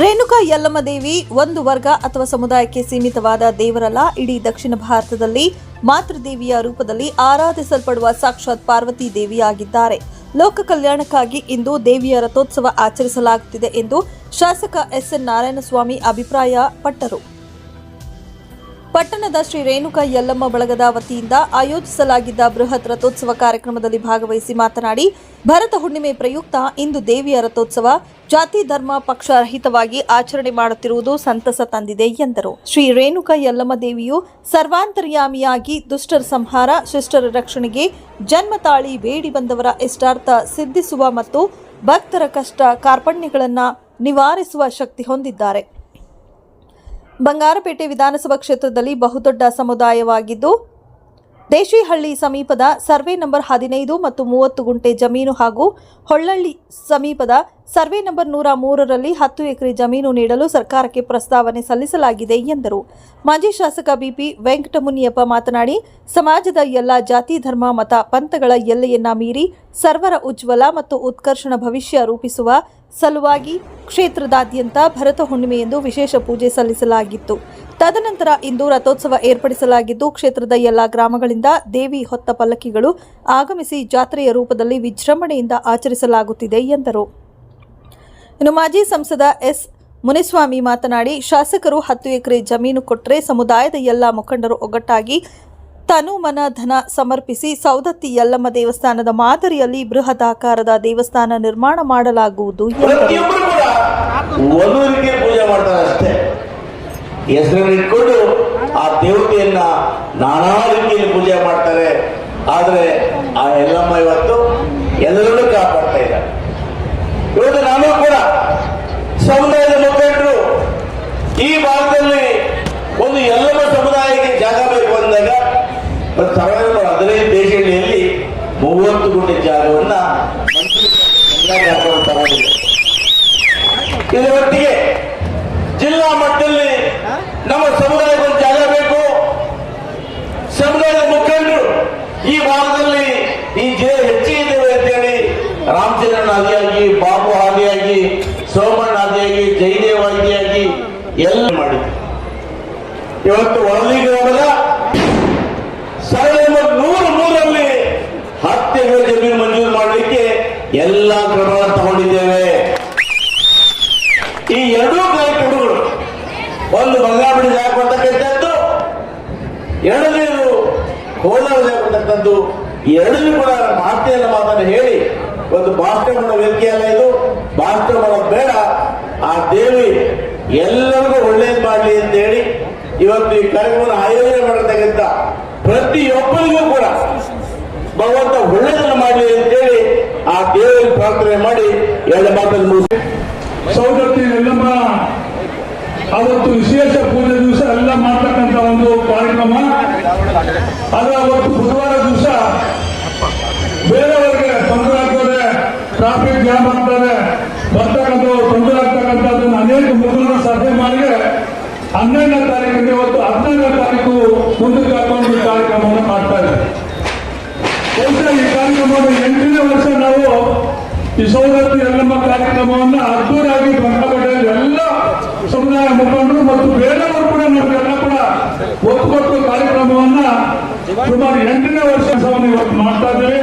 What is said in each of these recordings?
ರೇಣುಕಾ ಯಲ್ಲಮ್ಮದೇವಿ ಒಂದು ವರ್ಗ ಅಥವಾ ಸಮುದಾಯಕ್ಕೆ ಸೀಮಿತವಾದ ದೇವರಲ್ಲ, ಇಡೀ ದಕ್ಷಿಣ ಭಾರತದಲ್ಲಿ ಮಾತೃದೇವಿಯ ರೂಪದಲ್ಲಿ ಆರಾಧಿಸಲ್ಪಡುವ ಸಾಕ್ಷಾತ್ ಪಾರ್ವತಿ ದೇವಿಯಾಗಿದ್ದಾರೆ. ಲೋಕ ಕಲ್ಯಾಣಕ್ಕಾಗಿ ಇಂದು ದೇವಿಯ ರಥೋತ್ಸವ ಆಚರಿಸಲಾಗುತ್ತಿದೆ ಎಂದು ಶಾಸಕ ಎಸ್ಎನ್ ನಾರಾಯಣಸ್ವಾಮಿ ಅಭಿಪ್ರಾಯ ಪಟ್ಟರು ಪಟ್ಟಣದ ಶ್ರೀ ರೇಣುಕಾ ಯಲ್ಲಮ್ಮ ಬಳಗದ ವತಿಯಿಂದ ಆಯೋಜಿಸಲಾಗಿದ್ದ ಬೃಹತ್ ರಥೋತ್ಸವ ಕಾರ್ಯಕ್ರಮದಲ್ಲಿ ಭಾಗವಹಿಸಿ ಮಾತನಾಡಿ, ಭರತ ಹುಣ್ಣಿಮೆ ಪ್ರಯುಕ್ತ ಇಂದು ದೇವಿಯ ರಥೋತ್ಸವ. ಜಾತಿ, ಧರ್ಮ, ಪಕ್ಷ ರಹಿತವಾಗಿ ಆಚರಣೆ ಮಾಡುತ್ತಿರುವುದು ಸಂತಸ ತಂದಿದೆ ಎಂದರು. ಶ್ರೀ ರೇಣುಕಾ ಯಲ್ಲಮ್ಮ ದೇವಿಯು ಸರ್ವಾಂತರ್ಯಾಮಿಯಾಗಿ ದುಷ್ಟರ ಸಂಹಾರ, ಶಿಷ್ಟರ ರಕ್ಷಣೆಗೆ ಜನ್ಮ ತಾಳಿ ಬೇಡಿ ಬಂದವರ ಇಷ್ಟಾರ್ಥ ಸಿದ್ಧಿಸುವ ಮತ್ತು ಭಕ್ತರ ಕಷ್ಟ ಕಾರ್ಪಣ್ಯಗಳನ್ನು ನಿವಾರಿಸುವ ಶಕ್ತಿ ಹೊಂದಿದ್ದಾರೆ. ಬಂಗಾರಪೇಟೆ ವಿಧಾನಸಭಾ ಕ್ಷೇತ್ರದಲ್ಲಿ ಬಹುದೊಡ್ಡ ಸಮುದಾಯವಾಗಿದ್ದು ದೇಶಿಹಳ್ಳಿ ಸಮೀಪದ ಸರ್ವೆ ನಂಬರ್ ಹದಿನೈದು ಮತ್ತು ಮೂವತ್ತು ಗುಂಟೆ ಜಮೀನು ಹಾಗೂ ಹೊಳ್ಳಳ್ಳಿ ಸಮೀಪದ ಸರ್ವೆ ನಂಬರ್ ನೂರ ಮೂರರಲ್ಲಿ ಹತ್ತು ಎಕರೆ ಜಮೀನು ನೀಡಲು ಸರ್ಕಾರಕ್ಕೆ ಪ್ರಸ್ತಾವನೆ ಸಲ್ಲಿಸಲಾಗಿದೆ ಎಂದರು. ಮಾಜಿ ಶಾಸಕ ಬಿಪಿ ವೆಂಕಟಮುನಿಯಪ್ಪ ಮಾತನಾಡಿ, ಸಮಾಜದ ಎಲ್ಲ ಜಾತಿ, ಧರ್ಮ, ಮತ, ಪಂಥಗಳ ಎಲ್ಲೆಯನ್ನ ಮೀರಿ ಸರ್ವರ ಉಜ್ವಲ ಮತ್ತು ಉತ್ಕರ್ಷಣ ಭವಿಷ್ಯ ರೂಪಿಸುವ ಸಲುವಾಗಿ ಕ್ಷೇತ್ರದಾದ್ಯಂತ ಭರತ ಹುಣ್ಣಿಮೆಯೆಂದು ವಿಶೇಷ ಪೂಜೆ ಸಲ್ಲಿಸಲಾಗಿತ್ತು. ತದನಂತರ ಇಂದು ರಥೋತ್ಸವ ಏರ್ಪಡಿಸಲಾಗಿದ್ದು, ಕ್ಷೇತ್ರದ ಎಲ್ಲ ಗ್ರಾಮಗಳಿಂದ ದೇವಿ ಹೊತ್ತ ಪಲ್ಲಕ್ಕಿಗಳು ಆಗಮಿಸಿ ಜಾತ್ರೆಯ ರೂಪದಲ್ಲಿ ವಿಜೃಂಭಣೆಯಿಂದ ಆಚರಿಸಲಾಗುತ್ತಿದೆ ಎಂದರು. ಇನ್ನು ಮಾಜಿ ಸಂಸದ ಎಸ್. ಮುನಿಸ್ವಾಮಿ ಮಾತನಾಡಿ, ಶಾಸಕರು ಹತ್ತು ಎಕರೆ ಜಮೀನು ಕೊಟ್ಟರೆ ಸಮುದಾಯದ ಎಲ್ಲ ಮುಖಂಡರು ಒಗ್ಗಟ್ಟಾಗಿ ತನು ಮನ ಧನ ಸಮರ್ಪಿಸಿ ಸೌದತ್ತಿ ಯಲ್ಲಮ್ಮ ದೇವಸ್ಥಾನದ ಮಾದರಿಯಲ್ಲಿ ಬೃಹತ್ ಆಕಾರದ ದೇವಸ್ಥಾನ ನಿರ್ಮಾಣ ಮಾಡಲಾಗುವುದು ಎಂದರು. ಅಷ್ಟೇ. ಹೆಸರನ್ನು ಇಟ್ಕೊಂಡು ಆ ದೇವತೆಯನ್ನ ನಾನಾ ರೀತಿಯಲ್ಲಿ ಪೂಜೆ ಮಾಡ್ತಾರೆ. ಆದ್ರೆ ಆ ಎಲ್ಲಮ್ಮ ಇವತ್ತು ಎಲ್ಲರನ್ನು ಕಾಪಾಡ್ತಾ ಇದ್ದಾರೆ ಇವತ್ತು ನಾನು ಕೂಡ ಸಮುದಾಯದ ಮುಖಂಡರು ಈ ಭಾಗದಲ್ಲಿ ಒಂದು ಎಲ್ಲಮ್ಮ ಸಮುದಾಯಕ್ಕೆ ಜಾಗ ಬೇಕು ಅಂದಾಗ ಸಾವಿರದ ಹದಿನೈದು ದೇಶಗಳಲ್ಲಿ ಮೂವತ್ತು ಕೋಟಿ ಜಾಗವನ್ನ ಮಂತ್ರಿ ಕರ್ಕೊಂಡು ತಗೊಂಡಿದೆ ಇದರ ಒಟ್ಟಿಗೆ ಜಿಲ್ಲಾ ಮಟ್ಟದಲ್ಲಿ ನಮ್ಮ ಸಮುದಾಯದಲ್ಲಿ ಜಾಗ ಬೇಕು. ಸಮುದಾಯದ ಮುಖಂಡರು, ಈ ಭಾಗದಲ್ಲಿ ಈ ಜಿಲ್ಲೆ ಹೆಚ್ಚಿಗಿದ್ದೇವೆ ಅಂತೇಳಿ ರಾಮಚಂದ್ರನ್ ಆದಿಯಾಗಿ ಬಾಬು ಆದಿಯಾಗಿ ಸೋಮಣ್ಣ ಆದಿಯಾಗಿ ಜಯದೇವ್ ಆದಿಯಾಗಿ ಎಲ್ಲ ಮಾಡಿದ್ರು ಇವತ್ತು ವರದಿ ಗ್ರಾಮದ ಸಾವಿರದ ನೂರ ನೂರಲ್ಲಿ ಹತ್ತು ಜಮೀನು ಮಂಜೂರು ಮಾಡಲಿಕ್ಕೆ ಎಲ್ಲ ಕ್ರಮಗಳನ್ನು ತಗೊಂಡಿದ್ದೇವೆ ಈ ಎರಡೂ ಕಾರ್ಯಕ್ರಮಗಳು ಒಂದು ಬಂಗಾರಪಡಿ ಜಾಗ ಕೊಡ್ತಕ್ಕಂಥದ್ದು ಎರಡನೇದು ಕೋಲಾರದಲ್ಲಿ ಬರ್ತಕ್ಕಂಥದ್ದು ಎರಡನೇ ಕೂಡ ಮಾತೆಯನ್ನ ಮಾತನ್ನು ಹೇಳಿ ಒಂದು ಭಾಷಣ ಮಾಡೋ ವೇದಿಕೆ ಇದು. ಮಾಡೋದು ಬೇಡ, ಆ ದೇವಿ ಎಲ್ಲರಿಗೂ ಒಳ್ಳೇದು ಮಾಡಲಿ ಅಂತ ಹೇಳಿ ಇವತ್ತು ಈ ಕಾರ್ಯಕ್ರಮವನ್ನು ಆಯೋಜನೆ ಮಾಡತಕ್ಕಂಥ ಪ್ರತಿಯೊಬ್ಬರಿಗೂ ಕೂಡ ಭಗವಂತ ಒಳ್ಳೆಯದನ್ನು ಮಾಡಲಿ ಅಂತೇಳಿ ಆ ದೇವರಿಗೆ ಪ್ರಾರ್ಥನೆ ಮಾಡಿ ಎರಡು ಮಾತನ್ನು ಸೌದತ್ತಿ ಎಲ್ಲಮ್ಮ, ಅವತ್ತು ವಿಶೇಷ ಪೂಜೆ ದಿವಸ ಎಲ್ಲ ಮಾಡ್ತಕ್ಕಂಥ ಒಂದು ಅದು ಅವತ್ತು ಬುಧವಾರ ದಿವಸ ಬೇರೆಯವರಿಗೆ ತೊಂದರೆ ಆಗ್ತದೆ ಟ್ರಾಫಿಕ್ ಜಾಮ್ ಆಗ್ತದೆ ಬರ್ತಕ್ಕಂಥ ತೊಂದರೆ ಆಗ್ತಕ್ಕಂಥದ್ದನ್ನು ಅನೇಕ ಮುಖಂಡರ ಸಭೆ ಮಾಡಿ ಹನ್ನೆರಡನೇ ತಾರೀಕಿಗೆ ಇವತ್ತು ಹದಿನೈದನೇ ತಾರೀಕು ಮುಂದಕ್ಕೆ ಹಾಕೊಂಡು ಕಾರ್ಯಕ್ರಮವನ್ನು ಮಾಡ್ತಾ ಇದ್ದಾರೆ. ಈ ಕಾರ್ಯಕ್ರಮವನ್ನು ಎಂಟನೇ ವರ್ಷ ನಾವು ಈ ಸೌದತ್ತಿ ಎಲ್ಲಮ್ಮ ಕಾರ್ಯಕ್ರಮವನ್ನು ಅದ್ದೂರಾಗಿ ಬಂಗಾಪಟ್ಟೆಯಲ್ಲಿ ಎಲ್ಲ ಸಮುದಾಯ ಮುಖಂಡರು ಮತ್ತು ಬೇರೆಯವರು ಕೂಡ ನಮಗೆಲ್ಲ ಕೂಡ ಒತ್ತು ಸುಮಾರು ಎಂಟನೇ ವರ್ಷವನ್ನು ಇವತ್ತು ಮಾಡ್ತಾ ಇದ್ದೇವೆ.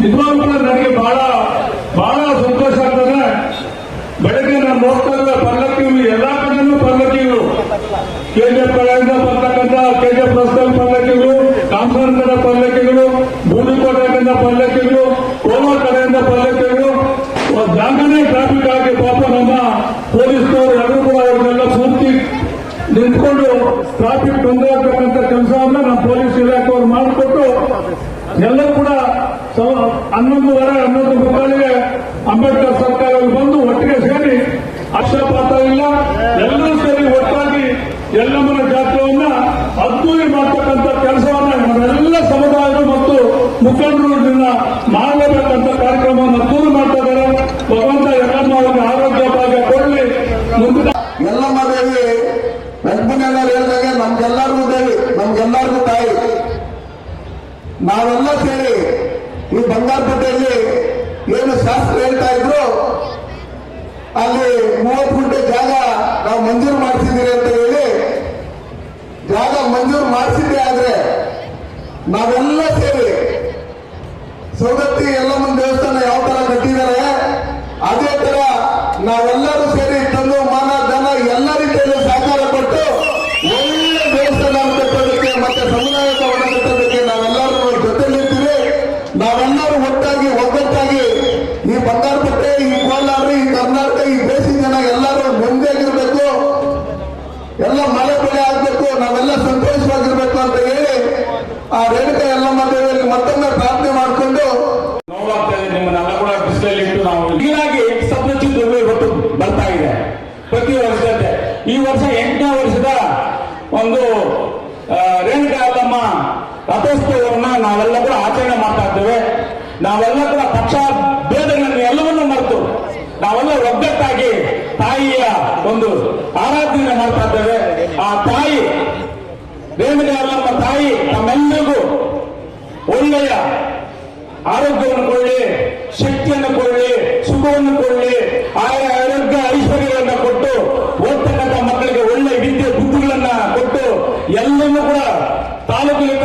ನಿಜವಾಗ್ಲೂ ನನಗೆ ಬಹಳ ಬಹಳ ಸಂತೋಷ ಆಗ್ತದೆ. ಬೆಳಗ್ಗೆ ನಾನು ನೋಡ್ತಾ ಇದ್ದ ಪಲ್ಲಕ್ಕಿಗಳು ಎಲ್ಲಾ ಕಡೆನೂ ಪಲ್ಲಕ್ಕಿಗಳು ಕೆಜಿಎಫ್ ಕಡೆಯಿಂದ ಬರ್ತಕ್ಕಂಥ ಕೆಜಿಎಫ್ ರಸ್ತೆಯಲ್ಲಿ ಪಲ್ಲಕ್ಕಿಗಳು ಕಾಂಸನಗರ ಪಲ್ಲಕ್ಕಿಗಳು, ಬೂದಿಕೋಟೆಯಿಂದ ಪಲ್ಲಕ್ಕಿಗಳು, ಕೋಲಾರ ಕಡೆಯಿಂದ ಪಲ್ಲಕ್ಕಿಗಳು. ಜಾಗನೇ ಟ್ರಾಫಿಕ್ ಆಗಿ ಪಾಪ ನಮ್ಮ ಪೊಲೀಸ್ನವರು, ಎಲ್ಲರೂ ಕೂಡ ಅವ್ರನ್ನೆಲ್ಲ ಪೂರ್ತಿ ನಿಂತ್ಕೊಂಡು ಟ್ರಾಫಿಕ್ ತೊಂದರೆ ಆಗ್ತಕ್ಕಂಥ ಕೆಲಸವನ್ನ ನಮ್ಮ ಪೊಲೀಸ್ ಇಲಾಖೆಯವರು ಮಾಡಿಕೊಟ್ಟು ಸ- ಹನ್ನೊಂದುವರೆ ಹನ್ನೊಂದು ಮುಕ್ಕಾಲಿಗೆ ಅಂಬೇಡ್ಕರ್ ಸರ್ಕಾರದಲ್ಲಿ ಬಂದು ಒಟ್ಟಿಗೆ ಸೇರಿ ಅಕ್ಷಪಾತ ಇಲ್ಲ, ಎಲ್ಲರೂ ಸೇರಿ ಒಟ್ಟಾಗಿ ಎಲ್ಲಮ್ಮನ ಜಾತ್ರೆಯನ್ನ ಅದ್ದೂರಿ ಮಾಡ್ತಕ್ಕಂಥ ಕೆಲಸವನ್ನ ನಮ್ಮೆಲ್ಲ ಸಮುದಾಯಗಳು ಮತ್ತು ಮುಖಂಡರು ಇದನ್ನ ಕಾರ್ಯಕ್ರಮವನ್ನು ಅದ್ದೂರಿ ಮಾಡ್ತಾ ಇದ್ದಾರೆ. ಭಗವಂತ ಎಲ್ಲಮ್ಮ ಅವರಿಗೆ ಆರೋಗ್ಯ ಭಾಗ್ಯ ಕೊಡಲಿ. ಮುಂದಿನ ಎಲ್ಲಮ್ಮ ದೇವಿ ಲಕ್ಷ್ಮಣ ಹೇಳಿದಾಗ ನಮ್ಗೆಲ್ಲರಿಗೂ ದೇವಿ, ನಮ್ಗೆಲ್ಲರಿಗೂ ತಾಯಿ. ನಾವೆಲ್ಲ ಸೇರಿ ಈ ಬಂಗಾರಪೇಟೆಯಲ್ಲಿ ಏನು ಶಾಸ್ತ್ರ ಹೇಳ್ತಾ ಇದ್ರು? ಅಲ್ಲಿ ಮೂವತ್ತು ಗುಂಟೆ ಜಾಗ ನಾವು ಮಂಜೂರು ಮಾಡಿಸಿದ್ದೀರಿ ಅಂತ ಹೇಳಿ ಜಾಗ ಮಂಜೂರು ಮಾಡಿಸಿದ್ದೆ ಆದ್ರೆ ನಾವೆಲ್ಲ ಸೇರಿ ಸೌದತ್ತಿ ಎಲ್ಲಮ್ಮನ ದೇವಸ್ಥಾನ ಯಾವ ತರ ಕಟ್ಟಿದ್ದಾರೆ? ಆ ರೇಣುಕ ಎಲ್ಲ ಮಧ್ಯದಲ್ಲಿ ಮತ್ತೊಮ್ಮೆ ಪ್ರಾರ್ಥನೆ ಮಾಡಿಕೊಂಡು ನೋವಾಗ್ತಾ ಇದೆ ನಿಮ್ಮನ್ನೆಲ್ಲ ಕೂಡ ಬಿಸಿಲಲ್ಲಿ ಇಟ್ಟು ನಾವು ಹೀಗಾಗಿ ಸಪ್ಲಚಿತ್ ಇವತ್ತು ಬರ್ತಾ ಇದೆ. ಪ್ರತಿ ವರ್ಷದಂತೆ ಈ ವರ್ಷ ಎಂಟನೇ ವರ್ಷದ ಒಂದು ರೇಣುಕ ಅಲ್ಲಮ್ಮ ರಥೋತ್ಸವವನ್ನ ನಾವೆಲ್ಲ ಕೂಡ ಆಚರಣೆ ಮಾಡ್ತಾ ಇದ್ದೇವೆ. ನಾವೆಲ್ಲ ಕೂಡ ಪಕ್ಷ ಭೇದಗಳನ್ನು ಎಲ್ಲವನ್ನೂ ಮರೆತು ನಾವೆಲ್ಲ ಒಗ್ಗಟ್ಟಾಗಿ ತಾಯಿಯ ಒಂದು ಆರಾಧನೆ ಮಾಡ್ತಾ ಇದ್ದೇವೆ ಆ ತಾಯಿ ರೇಣುಕಾ ಯಲ್ಲಮ್ಮ ನಮ್ಮೆಲ್ಲರಿಗೂ ಒಳ್ಳೆಯ ಆರೋಗ್ಯವನ್ನು ಕೊಡಲಿ, ಶಕ್ತಿಯನ್ನು ಕೊಡಲಿ, ಸುಖವನ್ನು ಕೊಡಲಿ, ಆಯಾ ಆರೋಗ್ಯ ಐಶ್ವರ್ಯಗಳನ್ನ ಕೊಟ್ಟು, ಓದ್ತಕ್ಕಂಥ ಮಕ್ಕಳಿಗೆ ಒಳ್ಳೆ ವಿದ್ಯೆ ಬುದ್ಧಿಗಳನ್ನ ಕೊಟ್ಟು ಎಲ್ಲವನ್ನೂ ಕೂಡ ತಾಲೂಕಿಗೆ